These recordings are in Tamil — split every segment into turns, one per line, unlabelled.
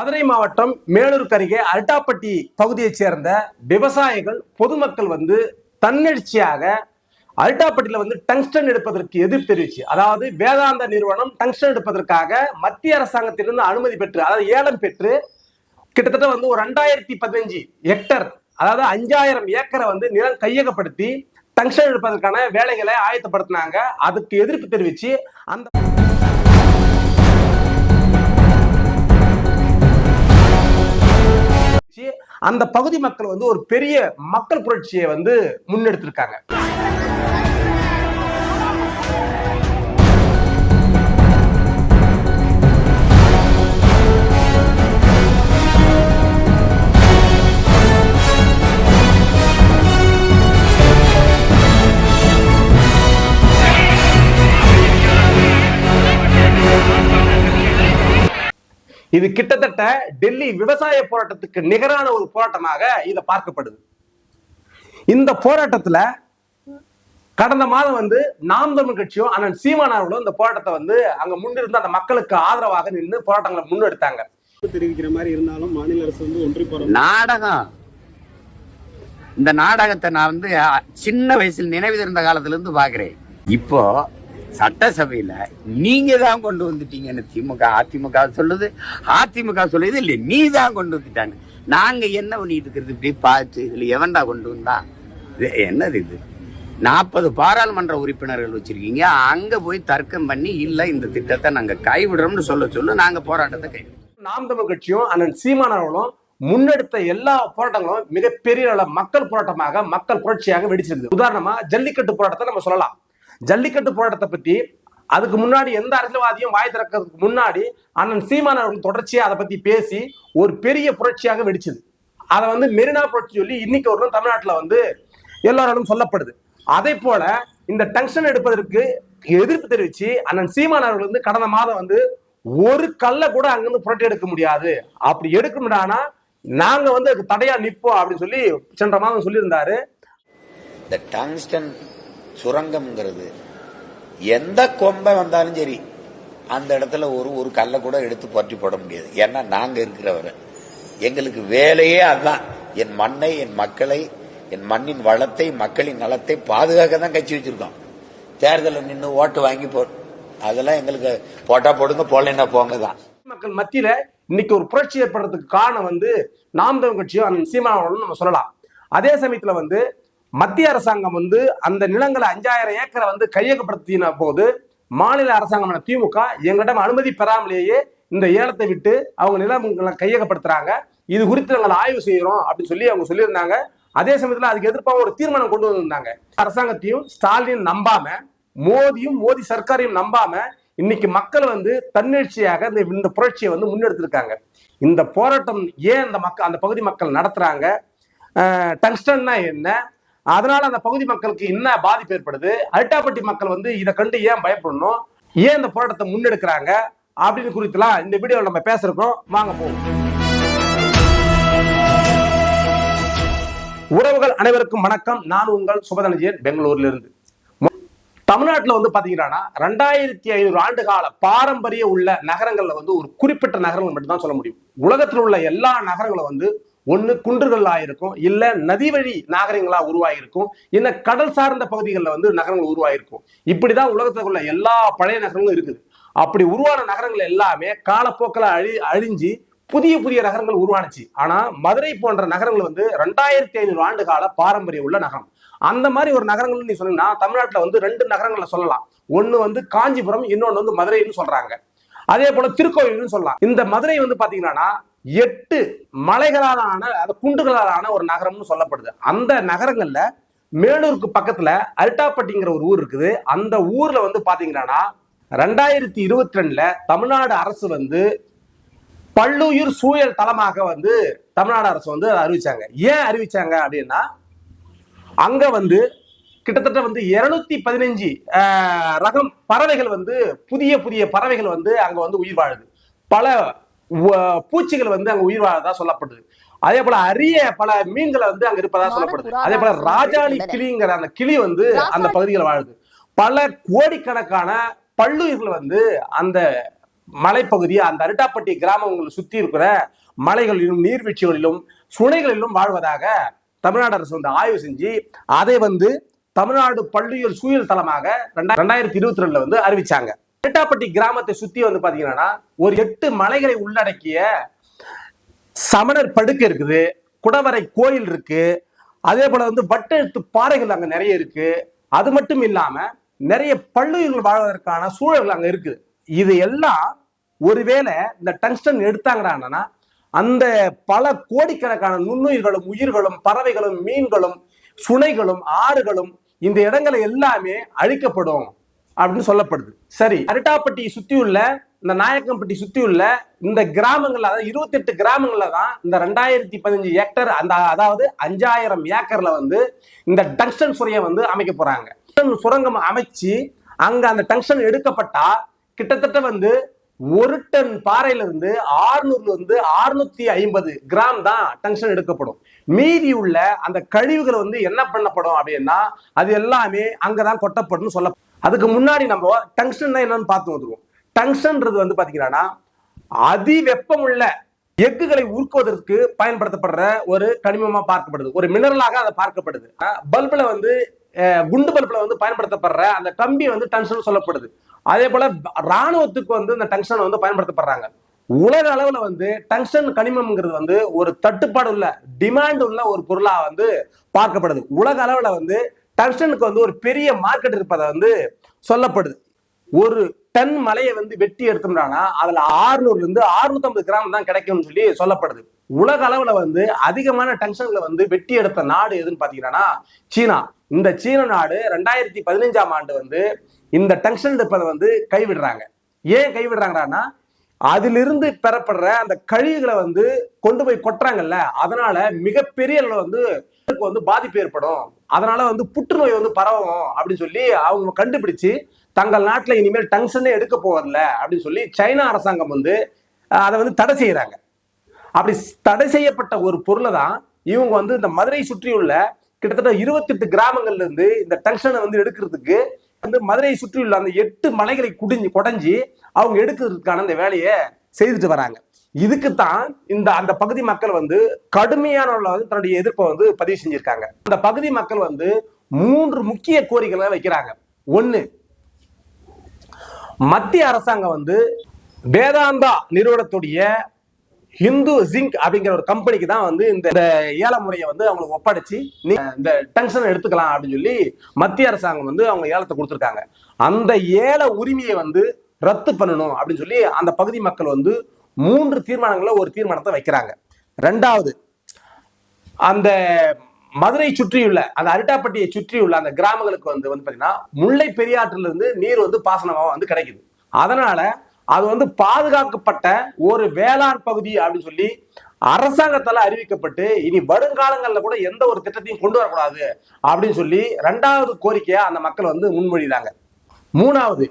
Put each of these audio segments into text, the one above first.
மதுரை மாவட்டம் மேலூருக்கு அருகே அரட்டாப்பட்டி பகுதியைச் சேர்ந்த விவசாயிகள் பொதுமக்கள் வந்து தன்னெழுச்சியாக அல்டாப்பட்டியில வந்து டங்ஸ்டன் எடுப்பதற்கு எதிர்ப்பு தெரிவிச்சு அதாவது வேதாந்த நிறுவனம் டங்ஸ்டன் எடுப்பதற்காக மத்திய அரசாங்கத்திலிருந்து அனுமதி பெற்று அதாவது ஏலம் பெற்று கிட்டத்தட்ட வந்து ஒரு ரெண்டாயிரத்தி பதினஞ்சு ஹெக்டர் அதாவது அஞ்சாயிரம் ஏக்கரை வந்து நிலம் கையகப்படுத்தி டங்ஸ்டன் எடுப்பதற்கான வேலைகளை ஆயத்தப்படுத்தினாங்க. அதுக்கு எதிர்ப்பு தெரிவிச்சு அந்த அந்த பகுதி மக்கள் வந்து ஒரு பெரிய மக்கள் புரட்சியை வந்து முன்னெடுத்திருக்காங்க. இது கிட்டத்தட்ட டெல்லி விவசாய போராட்டத்துக்கு நிகரான ஒரு போராட்டமாக இதை பார்க்கப்படுது. இந்த போராட்டத்துல கடந்த மாதம் வந்து நாம் தமிழ் கட்சியும் அண்ணன் சீமான் அவர்களும் இந்த போராட்டத்தை வந்து அங்க முன்னிருந்து அந்த மக்களுக்கு ஆதரவாக நின்று போராட்டங்களை முன்னெடுத்தாங்க.
தெரிவிக்கிற மாதிரி இருந்தாலும் மாநில அரசு வந்து ஒன்றி போற
நாடகம். இந்த நாடகத்தை நான் வந்து சின்ன வயசுல நினைவு இருந்த காலத்துல இருந்து பாக்குறேன் இப்போ சட்டசபையில நீங்க தான் கொண்டு வந்துட்டீங்கன்னு திமுக அதிமுக சொல்லுது. அதிமுக சொல்லுது இல்ல நீ தான் கொண்டு வந்துட்டாங்க நாங்க என்ன பண்ணிட்டு இருக்கிறது? இப்படி பார்த்து இதுல எவன்டா கொண்டு வந்தா? இது என்னது இது? நாற்பது பாராளுமன்ற உறுப்பினர்கள் வச்சிருக்கீங்க. அங்க போய் தர்க்கம் பண்ணி இல்ல இந்த திட்டத்தை நாங்க கைவிடுறோம்னு சொல்ல சொல்ல நாங்க போராட்டத்தை கைவிடுறோம்.
நாம் தமிழ் கட்சியும் அண்ணன் சீமானவர்களும் முன்னெடுத்த எல்லா போராட்டங்களும் மிகப்பெரிய மக்கள் போராட்டமாக மக்கள் புரட்சியாக வெடிச்சிருந்தது. உதாரணமா ஜல்லிக்கட்டு போராட்டத்தை நம்ம சொல்லலாம். ஜல்லிக்கட்டு போராட்டத்தை பத்தி அதுக்கு முன்னாடி எந்த அரசியல்வாதியும் வாய் திறக்கிறதுக்கு முன்னாடி அண்ணன் சீமான் அவர்கள் தொடர்ச்சியாக அதை பத்தி பேசி ஒரு பெரிய புரட்சியாக வெடிச்சது. அதை வந்து மெரினா புரட்சி சொல்லி இன்னைக்கு ஒரு தமிழ்நாட்டில் வந்து எல்லாராலும் சொல்லப்படுது. அதே போல இந்த டங்ஷன் எடுப்பதற்கு எதிர்ப்பு தெரிவிச்சு அண்ணன் சீமான் அவர்கள் வந்து கடந்த மாதம் வந்து ஒரு கல்லை கூட அங்கிருந்து புரட்டி எடுக்க முடியாது. அப்படி எடுக்க முடியாதுன்னா நாங்க வந்து அதுக்கு தடையா நிற்போம் அப்படின்னு சொல்லி சென்ற மாதம் சொல்லியிருந்தாரு.
சுரங்கம்ங்கிறது. எந்த கொம்பை வந்தாலும் சரி அந்த இடத்துல ஒரு ஒரு கல்லை கூட எடுத்து பற்றி போட முடியாது. ஏன்னா நாங்க இருக்கிறவரை. எங்களுக்கு வேலையே அதுதான். என் மண்ணை என் மக்களை என் மண்ணின் வளத்தை மக்களின் நலத்தை பாதுகாக்க தான் கட்சி வச்சிருக்கோம். தேர்தலில் நின்று ஓட்டு வாங்கி போ அதெல்லாம் எங்களுக்கு போட்டா போடுங்க போடலைன்னா போங்க தான்.
மக்கள் மத்தியில இன்னைக்கு ஒரு புரட்சி ஏற்படுறதுக்கு காரணம் வந்து நாம் தமிழ் கட்சியும் சீமானவர்களும் நம்ம சொல்லலாம். அதே சமயத்துல வந்து மத்திய அரசாங்கம் வந்து அந்த நிலங்களை அஞ்சாயிரம் ஏக்கரை வந்து கையகப்படுத்தின போது மாநில அரசாங்கமான திமுக எங்களிடம் அனுமதி பெறாமலேயே இந்த ஏலத்தை விட்டு அவங்க நிலங்களை கையகப்படுத்துறாங்க. இது குறித்து நாங்கள் ஆய்வு செய்யறோம் அப்படின்னு சொல்லி அவங்க சொல்லியிருந்தாங்க. அதே சமயத்துல அதுக்கு எதிர்ப்பாக ஒரு தீர்மானம் கொண்டு வந்திருந்தாங்க. அரசாங்கத்தையும் ஸ்டாலின் நம்பாம மோதியும் மோடி சர்க்காரையும் நம்பாம இன்னைக்கு மக்கள் வந்து தன்னெழுச்சியாக இந்த இந்த புரட்சியை வந்து முன்னெடுத்திருக்காங்க. இந்த போராட்டம் ஏன் அந்த மக்கள் அந்த பகுதி மக்கள் நடத்துறாங்க? டங்ஸ்டன்னா என்ன? அதனால அந்த பகுதி மக்களுக்கு என்ன பாதிப்பு ஏற்படுது? அல்டாப்பட்டி மக்கள் வந்து இதை கண்டு ஏன் பயப்படணும்? ஏன் இந்த போராட்டத்தை முன்னெடுக்கிறாங்க? அப்படின்னு குறித்துலாம் இந்த வீடியோவில் நம்ம பேசுறோம் வாங்க போவோம். உறவுகள் அனைவருக்கும் வணக்கம். நான் உங்கள் சுபதனஜியன் பெங்களூர்ல இருந்து தமிழ்நாட்டுல வந்து பார்த்தீங்கன்னா ரெண்டாயிரத்தி ஐநூறு ஆண்டு கால பாரம்பரிய உள்ள நகரங்களில் வந்து ஒரு குறிப்பிட்ட நகரங்கள் மட்டும் தான் சொல்ல முடியும். உலகத்தில் உள்ள எல்லா நகரங்களும் வந்து ஒன்று குன்றுகளாக இருக்கும் இல்லை நதி வழி நாகரிகங்களா உருவாகிருக்கும் இல்ல கடல் சார்ந்த பகுதிகளில் வந்து நகரங்கள் உருவாகிருக்கும் இப்படிதான் உலகத்தில் உள்ள எல்லா பழைய நகரங்களும் இருக்குது. அப்படி உருவான நகரங்கள் எல்லாமே காலப்போக்கில் அழி அழிஞ்சு புதிய புதிய நகரங்கள் உருவானுச்சு. ஆனா மதுரை போன்ற நகரங்கள் வந்து ரெண்டாயிரத்தி ஐநூறு ஆண்டு கால பாரம்பரியம் உள்ள நகரம். அந்த மாதிரி ஒரு நகரங்கள் நீ சொன்னீங்கன்னா தமிழ்நாட்டில் வந்து ரெண்டு நகரங்களை சொல்லலாம். ஒன்னு வந்து காஞ்சிபுரம் இன்னொன்னு வந்து மதுரைன்னு சொல்றாங்க. அதே போல திருக்கோயில்னு சொல்லலாம். இந்த மதுரை வந்து பாத்தீங்கன்னா எட்டு மலைகளால் ஆன அது குண்டுகளால் ஆன ஒரு நகரம்னு சொல்லப்படுது. அந்த நகரங்கள்ல மேலூருக்கு பக்கத்துல அல்டாப்பட்டிங்கிற ஒரு ஊர் இருக்குது. அந்த ஊர்ல வந்து பாத்தீங்கன்னா ரெண்டாயிரத்தி இருபத்தி ரெண்டுல தமிழ்நாடு அரசு வந்து பல்லுயிர் சூழல் தளமாக வந்து தமிழ்நாடு அரசு வந்து அறிவிச்சாங்க. ஏன் அறிவிச்சாங்க அப்படின்னா அங்க வந்து கிட்டத்தட்ட வந்து இருநூத்தி பதினஞ்சு ரகம் பறவைகள் வந்து புதிய புதிய பறவைகள் வந்து அங்க வந்து உயிர் வாழுது. பல பூச்சிகள் வந்து அங்க உயிர் வாழதா சொல்லப்படுது. அதே போல அரிய பல மீன்களை வந்து அங்க இருப்பதா சொல்லப்படுது. அதே போல ராஜாளி கிளிங்கிற அந்த கிளி வந்து அந்த பகுதியில் வாழுது. பல கோடிக்கணக்கான பல்லுயிர்கள் வந்து அந்த மலைப்பகுதி அந்த அரிட்டாப்பட்டி கிராமங்களை சுத்தி இருக்கிற மலைகளிலும் நீர்வீழ்ச்சிகளிலும் சுனைகளிலும் வாழ்வதாக தமிழ்நாடு அரசு வந்து ஆய்வு செஞ்சு அதை வந்து தமிழ்நாடு பள்ளியல் சூழல் தளமாக ரெண்டா- ரெண்டாயிரத்தி இருபத்தி ரெண்டுல வந்து அறிவிச்சாங்க. இரட்டாப்பட்டி கிராமத்தை சுத்தி வந்து பாத்தீங்கன்னா ஒரு எட்டு மலைகளை உள்ளடக்கிய சமணர் படுக்கை இருக்குது குடவரை கோயில் இருக்கு அதே போல வந்து வட்டெழுத்து பாறைகள் அங்க நிறைய இருக்கு. அது மட்டும் இல்லாம நிறைய பள்ளிகள் வாழ்வதற்கான சூழல்கள் அங்க இருக்குது. இது எல்லாம் ஒருவேளை இந்த டங்ஸ்டன் எடுத்தாங்கடான்னா அந்த பல கோடிக்கணக்கான நுண்ணுயிர்களும் உயிர்களும் பறவைகளும் மீன்களும் சுனைகளும் ஆறுகளும் இந்த இடங்களை எல்லாமே அழிக்கப்படும். அப்படின்னு சொல்லப்படுது. சரி அரட்டாப்பட்டி சுத்தி உள்ள இந்த நாயக்கம்பட்டி சுத்தியுள்ள இந்த கிராமங்கள்ல அதாவது இருபத்தெட்டு கிராமங்கள்ல தான் இந்த ரெண்டாயிரத்தி பதினஞ்சு ஏக்கர் அந்த அதாவது அஞ்சாயிரம் ஏக்கர்ல வந்து இந்த டங்ஸ்டன் சுரையை வந்து அமைக்க போறாங்க. சுரங்கம் அமைச்சு அங்க அந்த டங்ஸ்டன் எடுக்கப்பட்டா கிட்டத்தட்ட வந்து ஒரு டன் பாறையில இருந்து ஆறுநூறுல இருந்து அறுநூத்தி ஐம்பது கிராம் தான் டங்ஷன் எடுக்கப்படும். மீதி உள்ள அந்த கழிவுகள் வந்து என்ன பண்ணப்படும் அப்படின்னா அது எல்லாமே அங்கதான் கொட்டப்படும் சொல்ல அதுக்கு முன்னாடி நம்ம டங்ஸ்டன் என்னன்னு பார்த்து வந்துருவோம். டங்ஸ்டன்ன்றது வந்து பாத்தீங்கன்னா அதி வெப்பமுள்ள எக்குகளை உருக்குவதற்கு பயன்படுத்தப்படுற ஒரு கனிமமா பார்க்கப்படுது. ஒரு மினரலாக அதை பார்க்கப்படுது. பல்புல வந்து குண்டு பல்புல வந்து பயன்படுத்தப்படுற அந்த கம்பி வந்து டங்ஸ்டன் சொல்லப்படுது. அதே போல ராணுவத்துக்கு வந்து இந்த டங்ஸ்டன் வந்து பயன்படுத்தப்படுறாங்க. உலக அளவுல வந்து டங்ஸ்டன் கனிமம்ங்கிறது வந்து ஒரு தட்டுப்பாடு உள்ள டிமாண்ட் உள்ள ஒரு பொருளா வந்து பார்க்கப்படுது. உலக அளவுல வந்து டங்ஸ்டனுக்கு வந்து ஒரு பெரிய மார்க்கெட் இருப்பதை வந்து சொல்லப்படுது. ஒரு டன் மலையை வந்து வெட்டி எடுத்தோம்னா அதுல 600 இருந்து 650 கிராம் தான் கிடைக்கும்னு சொல்லி சொல்லப்படுது. உலக அளவுல வந்து அதிகமான டங்ஷன்களை வந்து வெட்டி எடுத்த நாடு எதுன்னு பாத்தீங்கன்னா சீனா. இந்த சீன நாடு ரெண்டாயிரத்தி பதினஞ்சாம் ஆண்டு வந்து இந்த டங்ஷன் எடுப்பதை வந்து கைவிடுறாங்க. ஏன் கைவிடுறாங்கன்னா அதிலிருந்து பெறப்படுற அந்த கழிவுகளை வந்து கொண்டு போய் கொட்டுறாங்கல்ல அதனால மிகப்பெரிய அளவில் வந்து வந்து பாதிப்பு ஏற்படும். அதனால வந்து புற்றுநோய் வந்து பரவும் அப்படின்னு சொல்லி அவங்க கண்டுபிடிச்சு தங்கள் நாட்டில் இனிமேல் டங்ஷனே எடுக்க போவதில்ல அப்படின்னு சொல்லி சைனா அரசாங்கம் வந்து அதை வந்து தடை செய்யறாங்க. அப்படி தடை செய்யப்பட்ட ஒரு பொருளை தான் இவங்க வந்து இந்த மதுரை சுற்றியுள்ள கிட்டத்தட்ட இருபத்தெட்டு கிராமங்கள்ல இருந்து இந்த டங்ஷனை வந்து எடுக்கிறதுக்கு வந்து மதுரையை சுற்றியுள்ள அந்த எட்டு மலைகளை குடிஞ்சு குடைஞ்சி அவங்க எடுக்கிறதுக்கான அந்த வேலையை செய்துட்டு வராங்க. இதுக்குத்தான் இந்த அந்த பகுதி மக்கள் வந்து கடுமையான வந்து தன்னுடைய எதிர்ப்பை வந்து பதிவு செஞ்சிருக்காங்க. அந்த பகுதி மக்கள் வந்து மூன்று முக்கிய கோரிக்கைகளை வைக்கிறாங்க. ஒண்ணு மத்திய அரசாங்கம் வந்து வேதாந்தா நிறுவனத்துடைய ஹிந்து ஜிங்க் அப்படிங்கிற ஒரு கம்பெனிக்கு தான் வந்து இந்த ஏல முறையை வந்து அவங்களுக்கு ஒப்படைச்சு நீ இந்த டென்ஷன் எடுத்துக்கலாம் அப்படின்னு சொல்லி மத்திய அரசாங்கம் வந்து அவங்க ஏலத்தை கொடுத்துருக்காங்க. அந்த ஏல உரிமையை வந்து ரத்து பண்ணணும் அப்படின்னு சொல்லி அந்த பகுதி மக்கள் வந்து மூன்று தீர்மானங்களில் ஒரு தீர்மானத்தை வைக்கிறாங்க. ரெண்டாவது அந்த மதுரை சுற்றியுள்ள அந்த அரிட்டாப்பட்டியை சுற்றியுள்ள அந்த கிராமங்களுக்கு வந்து வந்து பார்த்தீங்கன்னா முல்லை பெரியாற்றிலிருந்து நீர் வந்து பாசனமாக வந்து கிடைக்குது. அதனால அது வந்து பாதுகாக்கப்பட்ட ஒரு வேளாண் பகுதி அப்படின்னு சொல்லி அரசாங்கத்தால் அறிவிக்கப்பட்டு இனி வருங்காலங்களில் கூட எந்த ஒரு திட்டத்தையும் கொண்டு வரக்கூடாது அப்படின்னு சொல்லி ரெண்டாவது கோரிக்கையா அந்த மக்கள் வந்து முன்மொழிதாங்க மூணாவது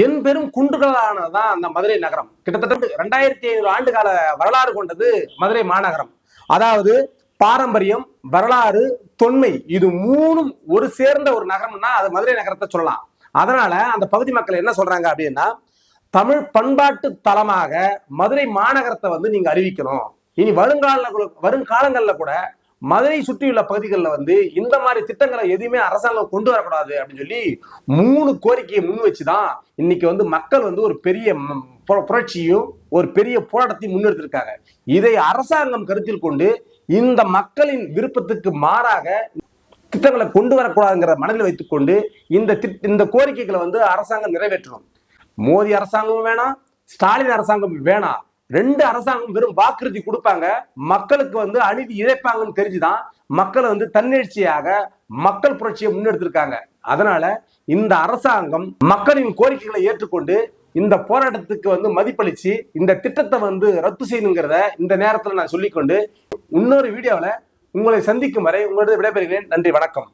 என் பெரும் குன்றுகளானதுதான் அந்த மதுரை நகரம். கிட்டத்தட்ட ரெண்டாயிரத்தி ஐநூறு ஆண்டு கால வரலாறு கொண்டது மதுரை மாநகரம். அதாவது பாரம்பரியம் வரலாறு தொன்மை இது மூணும் ஒரு சேர்ந்த ஒரு நகரம்னா அது மதுரை நகரத்தை சொல்லலாம். அதனால அந்த பகுதி மக்கள் என்ன சொல்றாங்க அப்படின்னா தமிழ் பண்பாட்டு தலமாக மதுரை மாநகரத்தை வந்து நீங்க அறிவிக்கணும். இனி வருங்கால வருங்காலங்களில் கூட மதுரை சுற்றியுள்ள பகுதிகளில் வந்து இந்த மாதிரி திட்டங்களை எதுவுமே அரசாங்கம் கொண்டு வரக்கூடாது அப்படின்னு சொல்லி மூணு கோரிக்கையை முன் வச்சு தான் இன்னைக்கு வந்து மக்கள் வந்து ஒரு பெரிய புரட்சியும் ஒரு பெரிய போராட்டத்தையும் முன்னெடுத்திருக்காங்க. இதை அரசாங்கம் கருத்தில் கொண்டு இந்த மக்களின் விருப்பத்துக்கு மாறாக திட்டங்களை கொண்டு வரக்கூடாதுங்கிற மனதில் வைத்துக்கொண்டு இந்த திட் இந்த கோரிக்கைகளை வந்து அரசாங்கம் நிறைவேற்றணும். மோடி அரசாங்கமும் வேணாம் ஸ்டாலின் அரசாங்கம் வேணாம். ரெண்டு அரசாங்கம் வெறும் வாக்குறுதி கொடுப்பாங்க. மக்களுக்கு வந்து அநீதி இழைப்பாங்கன்னு தெரிஞ்சுதான் மக்களை வந்து தன்னெழுச்சியாக மக்கள் புரட்சியை முன்னெடுத்திருக்காங்க. அதனால இந்த அரசாங்கம் மக்களின் கோரிக்கைகளை ஏற்றுக்கொண்டு இந்த போராட்டத்துக்கு வந்து மதிப்பளிச்சு இந்த திட்டத்தை வந்து ரத்து செய்யணுங்கிறத இந்த நேரத்தில் நான் சொல்லிக்கொண்டு இன்னொரு வீடியோவில் உங்களை சந்திக்கும் வரை உங்களோட விடைபெறுகிறேன். நன்றி வணக்கம்.